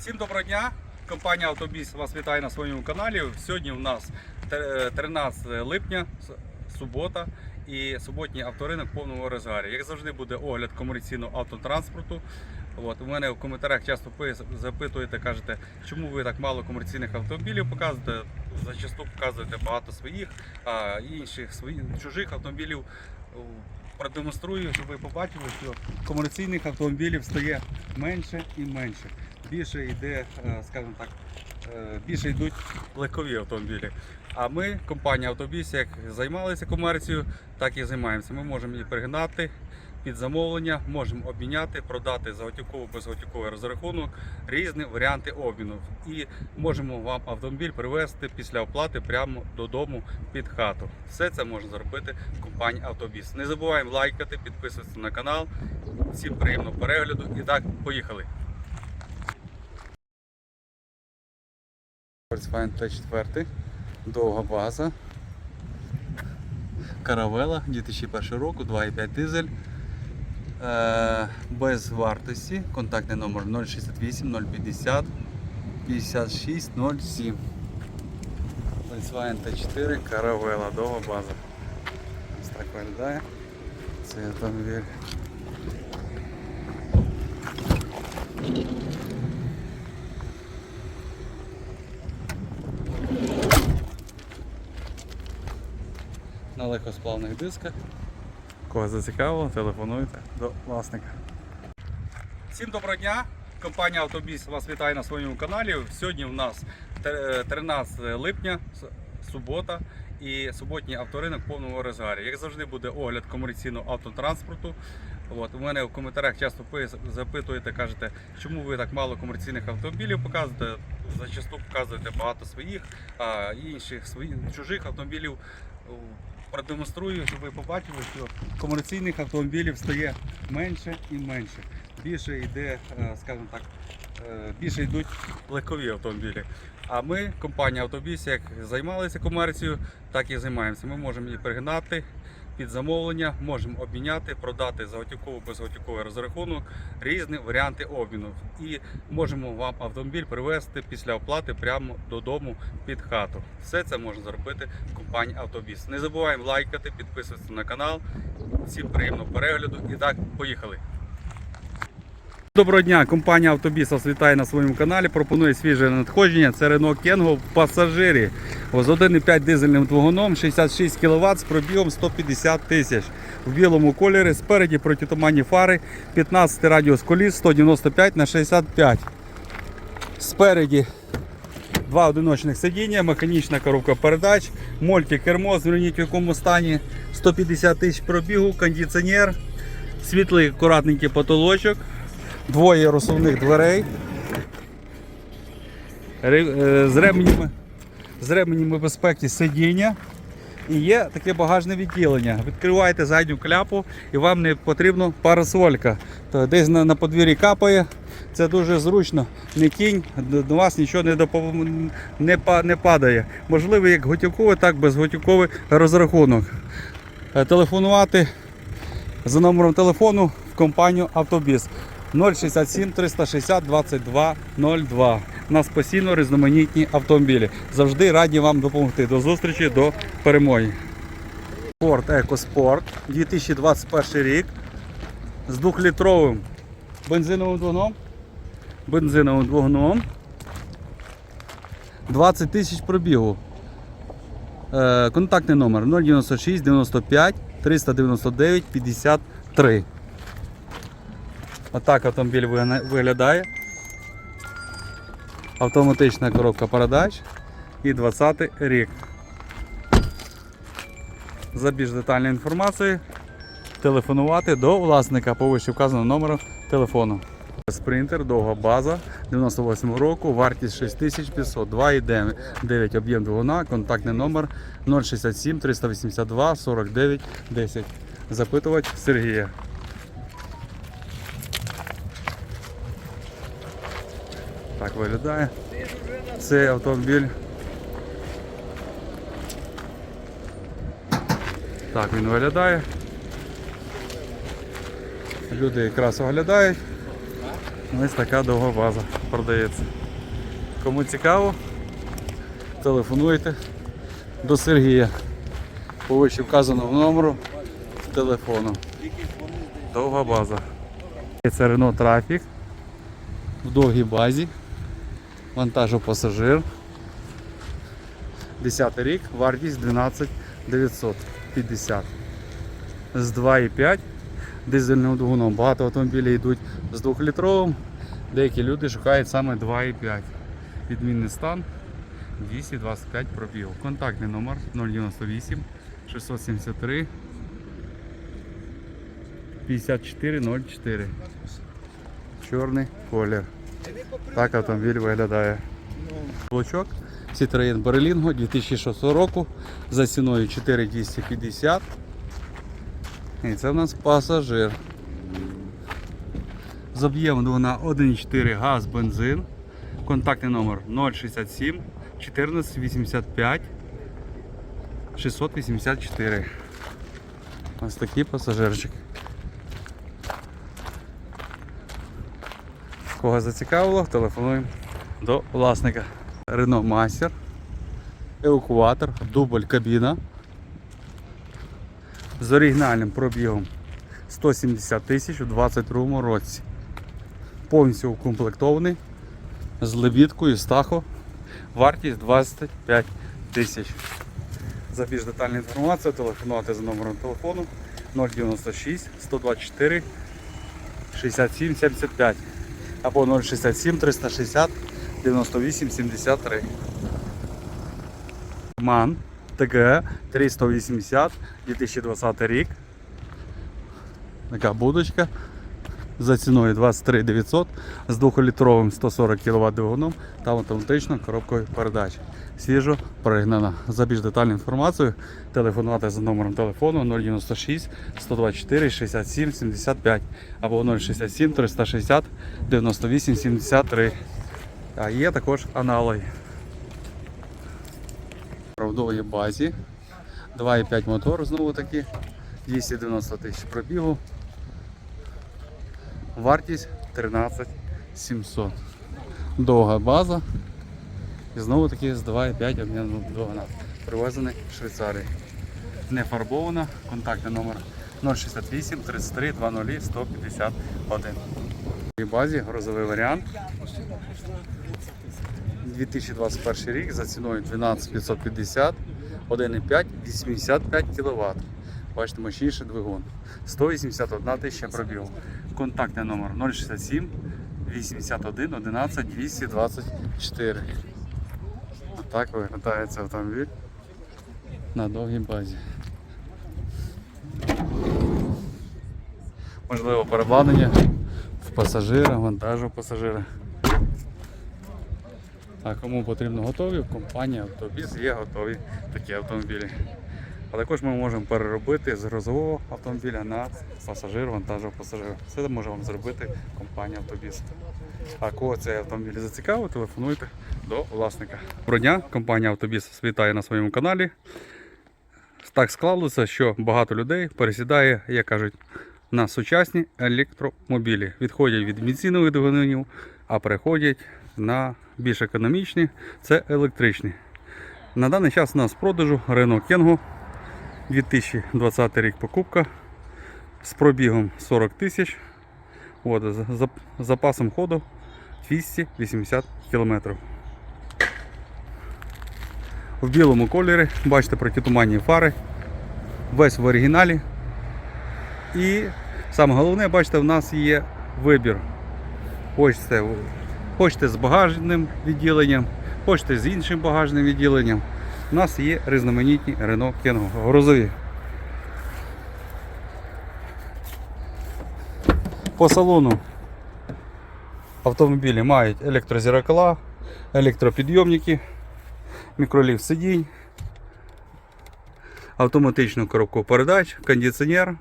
Всім доброго дня! Компанія Автобіс вас вітає на своєму каналі. Сьогодні у нас 13 липня, субота, і суботній авторинок в повному розгарі. Як завжди, буде огляд комерційного автотранспорту. От, у мене в коментарях часто запитуєте, кажете, чому ви так мало комерційних автомобілів показуєте. Зачасту показуєте багато своїх, а інших своїх чужих автомобілів. Продемонструю, щоб ви побачили, що комерційних автомобілів стає менше і менше. Більше йде, е, скажімо так, е, більше йдуть легкові автомобілі. А ми, компанія Автобіс, як займалися комерцією, так і займаємося. Ми можемо її пригнати під замовлення, можемо обміняти, продати за готівковий безготівковий розрахунок, різні варіанти обміну. І можемо вам автомобіль привезти після оплати прямо додому під хату. Все це можна зробити в компанії Автобіс. Не забуваємо лайкати, підписуватися на канал. Всім приємного перегляду. І так, поїхали. Volkswagen T4, довга база. Каравела 2001 року, 2,5 дизель. Е, без вартості. Контактний номер 068 050 56 07. Volkswagen T4, Каравела, довга база. Ось так виглядає. Цей автомобіль. на легкосплавних дисках. Кого зацікавило, телефонуйте до власника. Всім доброго дня! Компанія Автобіс вас вітає на своєму каналі. Сьогодні у нас 13 липня, субота, і суботній авторинок в повному розгарі. Як завжди, буде огляд комерційного автотранспорту. От, у мене в коментарях часто запитуєте, кажете, чому ви так мало комерційних автомобілів показуєте. Зачасту показуєте багато своїх, а інших своїх чужих автомобілів. Продемонструю, щоб ви побачили, що комерційних автомобілів стає менше і менше. Більше йде, е, скажімо так, е, більше йдуть легкові автомобілі. А ми, компанія Автобіс, як займалися комерцією, так і займаємося. Ми можемо її пригнати під замовлення, можемо обміняти, продати за готівковий безготівковий розрахунок, різні варіанти обміну. І можемо вам автомобіль привезти після оплати прямо додому під хату. Все це можна зробити в компанії Автобіс. Не забуваємо лайкати, підписуватися на канал. Всім приємного перегляду. І так, поїхали. Доброго дня, компанія Автобіс вітає на своєму каналі. Пропонує свіже надходження. Це Renault Kengo в пасажирі з 1,5 дизельним двигуном, 66 кВт з пробігом 150 тисяч. В білому кольорі, спереді протитуманні фари, 15 радіус коліс, 195 на 65. Спереді два одиночних сидіння, механічна коробка передач, мультикермо, зверніть в якому стані 150 тисяч пробігу, кондиціонер, світлий акуратненький потолочок, двоє розсувних дверей. Е, З ременями, з ременями безпеки сидіння. І є таке багажне відділення. Відкриваєте задню кляпу і вам не потрібна парасолька. Десь на, на подвір'ї капає. Це дуже зручно. Не тінь, до вас нічого не, допом... не, не падає. Можливо, як готівковий, так і безготівковий розрахунок. Е, Телефонувати за номером телефону в компанію Автобіс 067 360 22 02. У нас постійно різноманітні автомобілі. Завжди раді вам допомогти. До зустрічі, до перемоги. Ford EcoSport 2021 рік з 2-літровим бензиновим двигуном. Бензиновим двигуном. 20 тисяч пробігу. Е, контактний номер 096 95 399 53. Отак автомобіль виглядає. Автоматична коробка передач і 20 рік. За більш детальною інформацією телефонувати до власника по вище вказаному номеру телефону. Спринтер, довга база 98 року, вартість 6500, 2,9 об'єм двигуна, контактний номер 067 382 49 10. Запитувач Сергія. Так виглядає. Цей автомобіль. Так він виглядає. Люди якраз оглядають. Ось така довга база продається. Кому цікаво, телефонуйте до Сергія по вище вказаному номеру телефону. Довга база. Це Renault Traffic в довгій базі. Вантажопасажир. 10 рік, вартість 12 950. З 2,5 дизельним двигуном. Багато автомобілів йдуть з 2-літровим. Деякі люди шукають саме 2,5. Відмінний стан 225 пробігів. Контактний номер 098 673 5404. Чорний колір. Так автомобіль виглядає. Блочок Citroen Berlingo 2006 року за ціною 4250. І це в нас пасажир. З об'ємом двигуна 1,4 газ, бензин. Контактний номер 067 1485 684. Ось такий пасажирчик. Кого зацікавило, телефонуємо до власника. Renault Master, евакуатор, дубль кабіна з оригінальним пробігом 170 тисяч у 2022 році. Повністю укомплектований з лебідкою, з тахо. Вартість 25 тисяч. За більш детальну інформацію телефонувати за номером телефону 096 124 67 75 або 067 360 98 73. МАН ТГ 380 2020 рік. Така будочка за ціною 23 900 з 2-літровим 140 кВт двигуном та автоматичною коробкою передач. Свіжо пригнана. За більш детальну інформацію телефонувати за номером телефону 096 124 67 75 або 067 360 98 73. А є також аналоги. Правдовій базі. 2,5 мотор знову таки. 290 тисяч пробігу. Вартість 13 700. Довга база. І знову таки з 2,5 обмінного двигуна. Привезений в Швейцарії. Не фарбована. Контактний номер 068 33 00 151. В базі грозовий варіант. 2021 рік за ціною 12550, 1,5, 85 кВт. Бачите, мощніший двигун. 181 тисяча пробігу. Контактний номер 067 81 11 224. Отак виглядає цей автомобіль на довгій базі. Можливо, перебладнання в пасажира, вантажу пасажира. А кому потрібно готові, в компанія Автобіс є готові такі автомобілі. А також ми можемо переробити з грузового автомобіля на пасажир, вантажу пасажира. Все може вам зробити компанія Автобіс. А кого цей автомобіль зацікавив, телефонуйте до власника. Доброго дня, компанія Автобіс вітає на своєму каналі. Так склалося, що багато людей пересідає, як кажуть, на сучасні електромобілі. Відходять від бензинових двигунів, а переходять на більш економічні, це електричні. На даний час у нас в продажу Renault Kangoo 2020 рік покупка з пробігом 40 тисяч. З запасом ходу 280 км. В білому кольорі, бачите протитуманні фари, весь в оригіналі. І саме головне, бачите, в нас є вибір. Хочете, хочете з багажним відділенням, хочете з іншим багажним відділенням. У нас є різноманітні Renault Kangoo грузові. По салону автомобілі мають електрозеркала, електропідйомники, мікроліфт сидінь, автоматичну коробку передач, кондиціонер.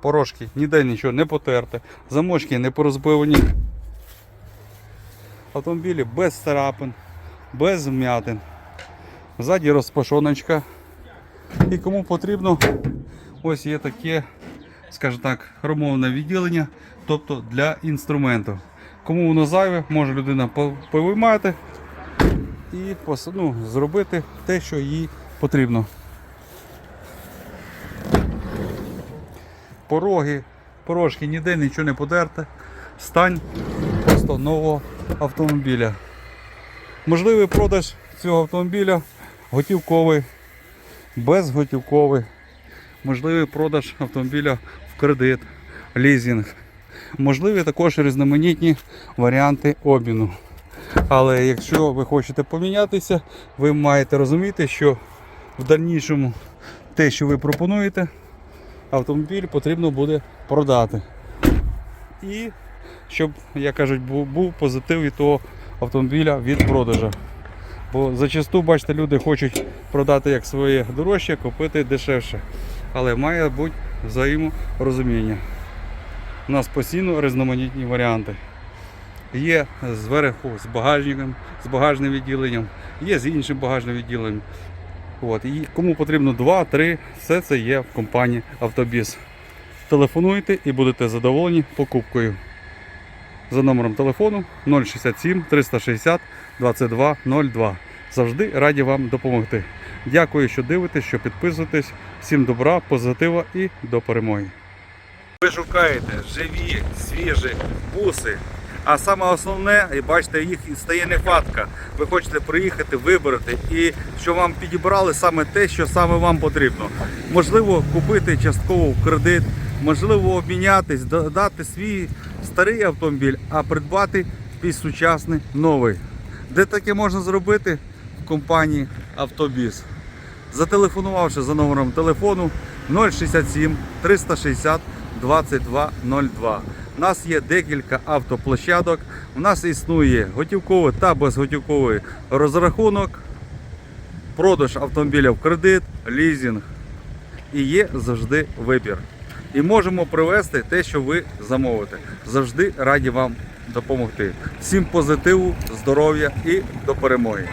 Порошки ніде нічого не потерте, замочки не порозбивані. Автомобілі без царапин, без вмятин. Ззаді розпашоночка. І кому потрібно, ось є таке скажімо так, ремонтне відділення, тобто для інструменту. Кому воно зайве, може людина по- повиймати і ну, зробити те, що їй потрібно. Пороги, порожки ніде нічого не подерте. Стань просто нового автомобіля. Можливий продаж цього автомобіля готівковий, безготівковий. Можливий продаж автомобіля в кредит, лізинг. Можливі також різноманітні варіанти обміну. Але якщо ви хочете помінятися, ви маєте розуміти, що в дальнішому те, що ви пропонуєте, автомобіль потрібно буде продати. І щоб, як кажуть, був, позитив від того автомобіля від продажу. Бо зачасту, бачите, люди хочуть продати як своє дорожче, купити дешевше. Але має бути взаєморозуміння. У нас постійно різноманітні варіанти. Є зверху з багажником, з багажним відділенням, є з іншим багажним відділенням. От. І кому потрібно 2-3, все це є в компанії Автобіс. Телефонуйте і будете задоволені покупкою. За номером телефону 067 360 22 02. Завжди раді вам допомогти. Дякую, що дивитесь, що підписуєтесь. Всім добра, позитива і до перемоги. Ви шукаєте живі, свіжі буси. А саме основне, і бачите, їх стає нехватка. Ви хочете приїхати, вибрати і що вам підібрали саме те, що саме вам потрібно. Можливо, купити частково в кредит, можливо, обмінятись, додати свій старий автомобіль, а придбати більш сучасний новий. Де таке можна зробити? В компанії Автобіс. Зателефонувавши за номером телефону 067 360 2202. У нас є декілька автоплощадок. У нас існує готівковий та безготівковий розрахунок, продаж автомобіля в кредит, лізинг. І є завжди вибір. І можемо привезти те, що ви замовите. Завжди раді вам допомогти. Всім позитиву, здоров'я і до перемоги.